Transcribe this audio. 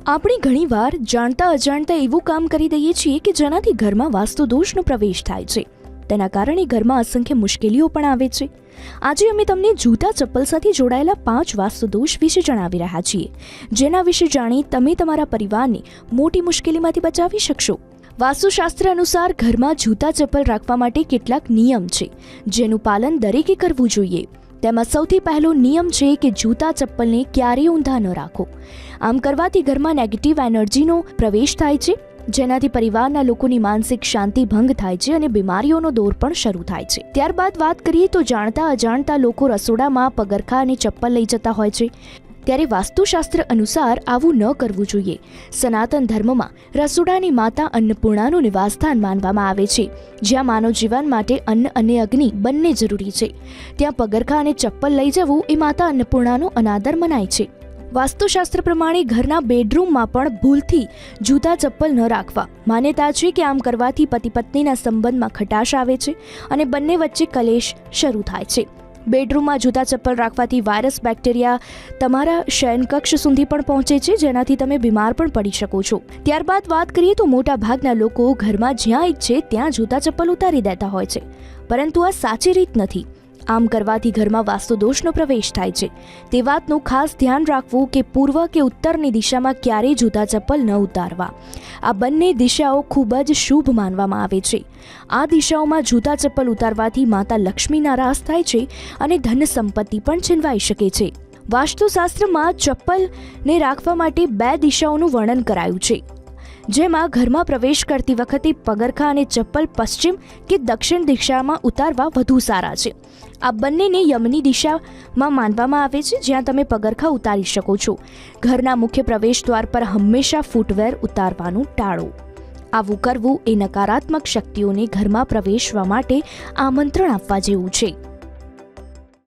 આપણે ઘણીવાર જાણતા અજાણતા એવું કામ કરી દઈએ છીએ કે જેનાથી ઘરમાં વાસ્તુ દોષનો પ્રવેશ થાય છે. તેના કારણે ઘરમાં અસંખ્ય મુશ્કેલીઓ પણ આવે છે. આજે અમે તમને જૂતા ચપ્પલ સાથે જોડાયેલા પાંચ વાસ્તુ દોષ વિશે જણાવી રહ્યા છીએ. જેના વિશે જાણી તમે તમારા પરિવારને મોટી મુશ્કેલીમાંથી બચાવી શકશો. વાસ્તુશાસ્ત્ર અનુસાર ઘરમાં જૂતા ચપ્પલ રાખવા માટે કેટલાક નિયમ છે, જેનું પાલન દરેકે કરવું જોઈએ. તેમાં સૌથી પહેલો નિયમ છે કે જૂતા ચપ્પલને ક્યારેય ઊંધા ન રાખો. આમ કરવાથી ઘરમાં નેગેટિવ એનર્જીનો પ્રવેશ થાય છે, જેનાથી પરિવારના લોકોની માનસિક શાંતિ ભંગ થાય છે અને બીમારીઓનો દોર પણ શરૂ થાય છે. ત્યારબાદ વાત કરીએ તો જાણતા અજાણતા લોકો રસોડામાં પગરખા અને ચપ્પલ લઈ જતા હોય છે. ત્યારે વાસ્તુશાસ્ત્ર અનુસાર આવું ન કરવું જોઈએ. સનાતન ધર્મમાં રસોડાની માતા અન્નપૂર્ણાનું નિવાસસ્થાન માનવામાં આવે છે, જ્યાં માનવ જીવન માટે અન્ન અને અગ્નિ બંને જરૂરી છે. ત્યાં પગરખા અને ચપ્પલ લઈ જવું એ માતા અન્નપૂર્ણાનો અનાદર મનાય છે. વાસ્તુશાસ્ત્ર પ્રમાણે ઘરના બેડરૂમમાં પણ ભૂલથી જૂતા ચપ્પલ ન રાખવા. માન્યતા છે કે આમ કરવાથી પતિ પત્નીના સંબંધમાં ખટાશ આવે છે અને બંને વચ્ચે કલેશ શરૂ થાય છે. બેડરૂમમાં જૂતા ચપ્પલ રાખવાથી વાયરસ, બેક્ટેરિયા તમારા શયનકક્ષ સુધી પણ પહોંચે છે, જેનાથી તમે બીમાર પણ પડી શકો છો. ત્યારબાદ વાત કરીએ તો મોટા ભાગના લોકો ઘરમાં જ્યાં ઈચ્છે ત્યાં જૂતા ચપ્પલ ઉતારી દેતા હોય છે. પરંતુ આ સાચી રીત નથી. આમ કરવાથી ઘરમાં વાસ્તુદોષનો પ્રવેશ થાય છે. તે વાતનું ખાસ ધ્યાન રાખવું કે પૂર્વ કે ઉત્તરની દિશામાં ક્યારેય જૂતા ચપ્પલ ન ઉતારવા. આ બંને દિશાઓ ખૂબ જ શુભ માનવામાં આવે છે. આ દિશાઓમાં જૂતા ચપ્પલ ઉતારવાથી માતા લક્ષ્મી નારાજ થાય છે અને ધન સંપત્તિ પણ છીનવાઈ શકે છે. વાસ્તુશાસ્ત્રમાં ચપ્પલને રાખવા માટે બે દિશાઓનું વર્ણન કરાયું છે. જેમાં ઘરમાં પ્રવેશ કરતી વખતે પગરખા અને ચપ્પલ પશ્ચિમ કે દક્ષિણ દિશામાં ઉતારવા વધુ સારા છે. આ બંનેને યમની દિશામાં માનવામાં આવે છે, જ્યાં તમે પગરખા ઉતારી શકો છો. ઘરના મુખ્ય પ્રવેશ દ્વાર પર હંમેશા ફૂટવેર ઉતારવાનું ટાળો. આવું કરવું એ નકારાત્મક શક્તિઓને ઘરમાં પ્રવેશવા માટે આમંત્રણ આપવા જેવું છે.